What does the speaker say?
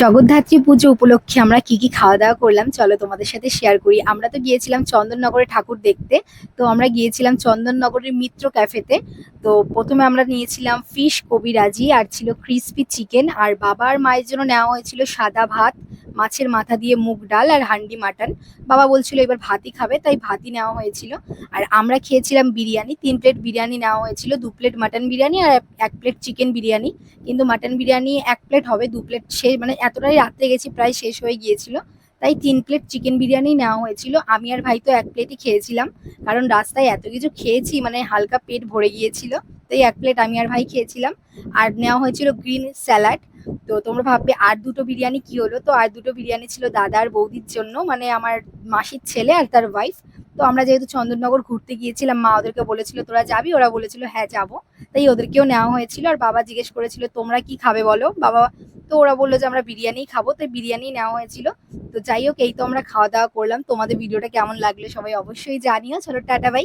জগদ্ধাত্রী পুজো উপলক্ষে আমরা কি কি খাওয়া দাওয়া করলাম, চলো তোমাদের সাথে শেয়ার করি। আমরা তো গিয়েছিলাম চন্দননগরে ঠাকুর দেখতে, তো আমরা গিয়েছিলাম চন্দননগরের মিত্র ক্যাফেতে তো। প্রথমে আমরা নিয়েছিলাম ফিশ কবিরাজি, আর ছিল ক্রিসপি চিকেন আর বাবার মায়ের জন্য নেওয়া হয়েছিল সাদা ভাত। মাছের মাথা দিয়ে মুগ ডাল আর হান্ডি মাটন। বাবা বলছিল এবার ভাতই খাবে, তাই ভাতই নেওয়া হয়েছিল। আর আমরা খেয়েছিলাম বিরিয়ানি, তিন প্লেট বিরিয়ানি নেওয়া হয়েছিল, দু প্লেট মাটন বিরিয়ানি আর এক- প্লেট চিকেন বিরিয়ানি। কিন্তু মাটন বিরিয়ানি এক প্লেট হবে, দু প্লেট শেষ মানে এতটাই রাত্রে গেছি, প্রায় শেষ হয়ে গিয়েছিল। তাই তিন প্লেট চিকেন বিরিয়ানি নেওয়া হয়েছিল। আমি আর ভাই তো এক প্লেটই খেয়েছিলাম, কারণ রাস্তায় এত কিছু খেয়েছি মানে হালকা পেট ভরে গিয়েছিল, তাই এক প্লেট আমি আর ভাই খেয়েছিলাম। আর নেওয়া হয়েছিল গ্রিন স্যালাড। তো তোমরা ভাববে, আর দুটো বিরিয়ানি কি হলো? তো আর দুটো বিরিয়ানি ছিল দাদার বৌদির জন্য মানে আমার মাসির ছেলে আর তার ওয়াইফ তো আমরা যেহেতু চন্দননগর ঘুরতে গিয়েছিলাম, মা ওদেরকে বলেছিল, তোরা যাবি? ওরা বলেছিল হ্যাঁ যাব। তাই ওদেরকেও নেওয়া হয়েছিল আর বাবা জিজ্ঞেস করেছিল, তোমরা কি খাবে বলো? বাবা, তো ওরা বলল যে, আমরা বিরিয়ানিই খাব। তাই বিরিয়ানি নেওয়া হয়েছিল। তো যাই হোক, এই তো আমরা খাওয়া দাওয়া করলাম। তোমাদের ভিডিওটা কেমন লাগল সবাই অবশ্যই জানিও। চলো, টাটা বাই